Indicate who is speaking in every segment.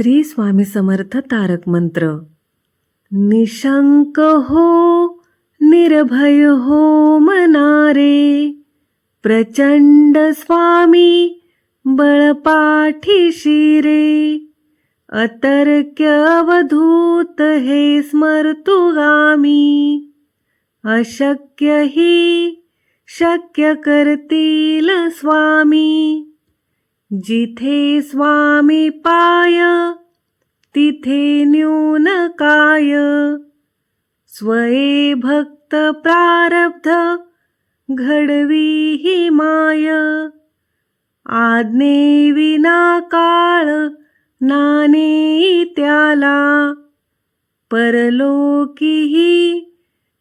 Speaker 1: श्री स्वामी समर्थ तारक मंत्र. निशंक हो निर्भय हो मनारे. प्रचंड स्वामी बळपाठीशी रे अतर्क्य अवधूत हे स्मर्तुगामी. अशक्य ही शक्य करतील स्वामी. जिथे स्वामी पाय तिथे न्यून काय. स्वये भक्त प्रारब्ध घडवी ही माय. आज्ञे विना काळ नाने त्याला. परलोकीही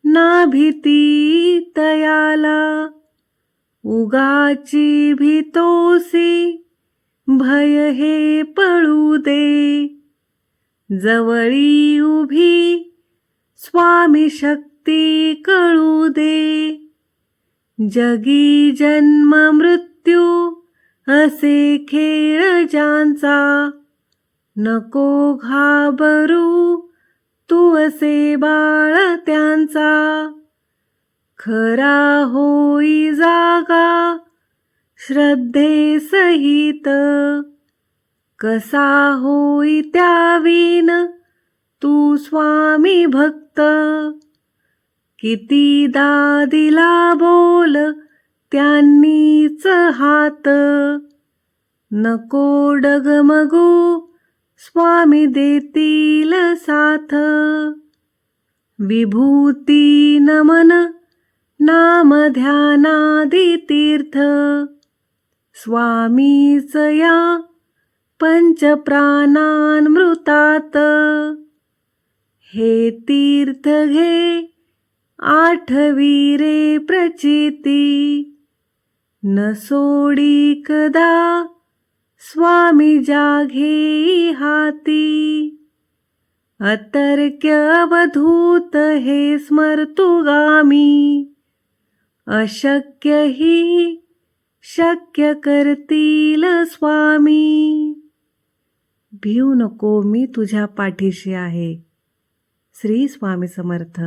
Speaker 1: ना भीती तयाला. उगाची भीतोसी भय हे पळू दे. जवळी उभी स्वामी शक्ती कळू दे. जगी जन्म मृत्यू असे खेळ ज्यांचा नको घाबरू तू असे बाळ त्यांचा. खरा होई जागा श्रद्धे सहित कसा होई त्यावीन तू स्वामी भक्त? कितीदा दिला बोल त्यांनीच हात? नको डगमगू स्वामी देतील साथ. विभूती नमन नाम ध्यानादि तीर्थ स्वामीच या पंचप्राणान्मृतात हे तीर्थ घे आठवी रे प्रचिती. न सोडी कदा स्वामी जाघे हाती. अतर्क्य अवधूत हे स्मर्तुगामी अशक्य ही शक्य करतील स्वामी. भिऊ नको मी तुझ्या पाठीशी आहे. श्री स्वामी समर्थ.